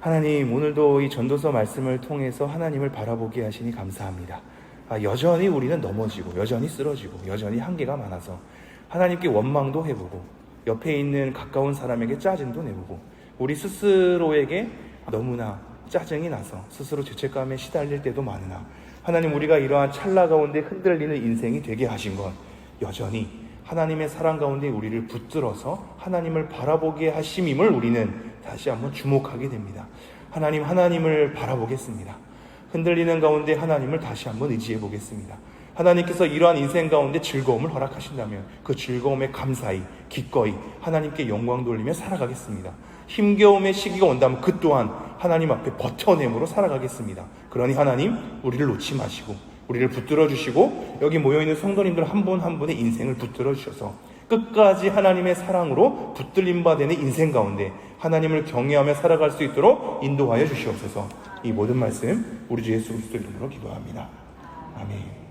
하나님, 오늘도 이 전도서 말씀을 통해서 하나님을 바라보게 하시니 감사합니다. 아, 여전히 우리는 넘어지고, 여전히 쓰러지고, 여전히 한계가 많아서 하나님께 원망도 해보고, 옆에 있는 가까운 사람에게 짜증도 내보고, 우리 스스로에게 너무나 짜증이 나서 스스로 죄책감에 시달릴 때도 많으나, 하나님 우리가 이러한 찰나 가운데 흔들리는 인생이 되게 하신 건 여전히 하나님의 사랑 가운데 우리를 붙들어서 하나님을 바라보게 하심임을 우리는 다시 한번 주목하게 됩니다. 하나님, 하나님을 바라보겠습니다. 흔들리는 가운데 하나님을 다시 한번 의지해 보겠습니다. 하나님께서 이러한 인생 가운데 즐거움을 허락하신다면 그 즐거움에 감사히, 기꺼이 하나님께 영광 돌리며 살아가겠습니다. 힘겨움의 시기가 온다면 그 또한 하나님 앞에 버텨냄으로 살아가겠습니다. 그러니 하나님, 우리를 놓지 마시고, 우리를 붙들어 주시고 여기 모여 있는 성도님들 한분한 분의 인생을 붙들어 주셔서 끝까지 하나님의 사랑으로 붙들림 바 되는 인생 가운데 하나님을 경외하며 살아갈 수 있도록 인도하여 주시옵소서. 이 모든 말씀 우리 주 예수 그리스도 이름으로 기도합니다. 아멘.